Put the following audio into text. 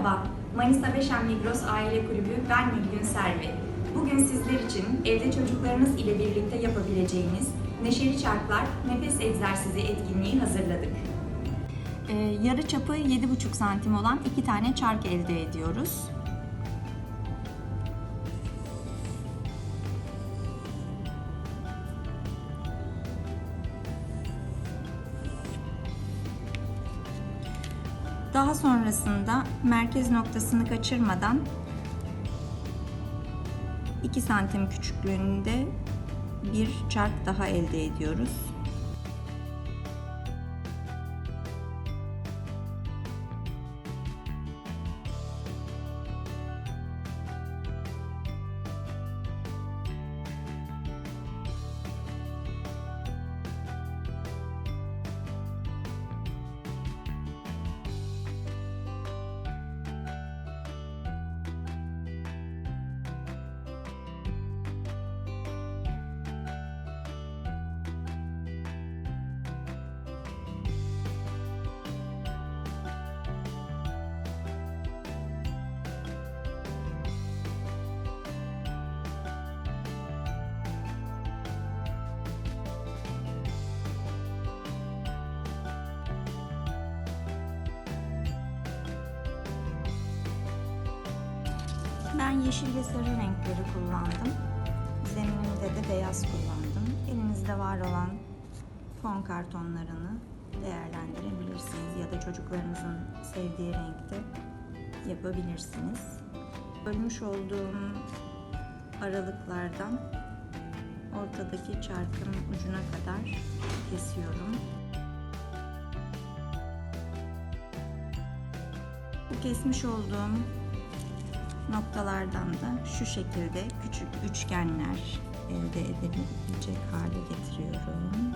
Merhaba, Manisa Beşen Migros Aile Kulübü ben Nilgün Servi. Bugün sizler için evde çocuklarınız ile birlikte yapabileceğiniz neşeli çarklar nefes egzersizi etkinliği hazırladık. Ee, yarı çapı 7,5 santim olan iki tane çark elde ediyoruz. Daha sonrasında merkez noktasını kaçırmadan 2 santim küçüklüğünde bir çark daha elde ediyoruz. Ben yeşil ve sarı renkleri kullandım. Zeminimde de beyaz kullandım. Elinizde var olan fon kartonlarını değerlendirebilirsiniz ya da çocuklarınızın sevdiği renkte yapabilirsiniz. Bölmüş olduğum aralıklardan ortadaki çarkın ucuna kadar kesiyorum. Bu kesmiş olduğum noktalardan da şu şekilde küçük üçgenler elde edebilecek hale getiriyorum.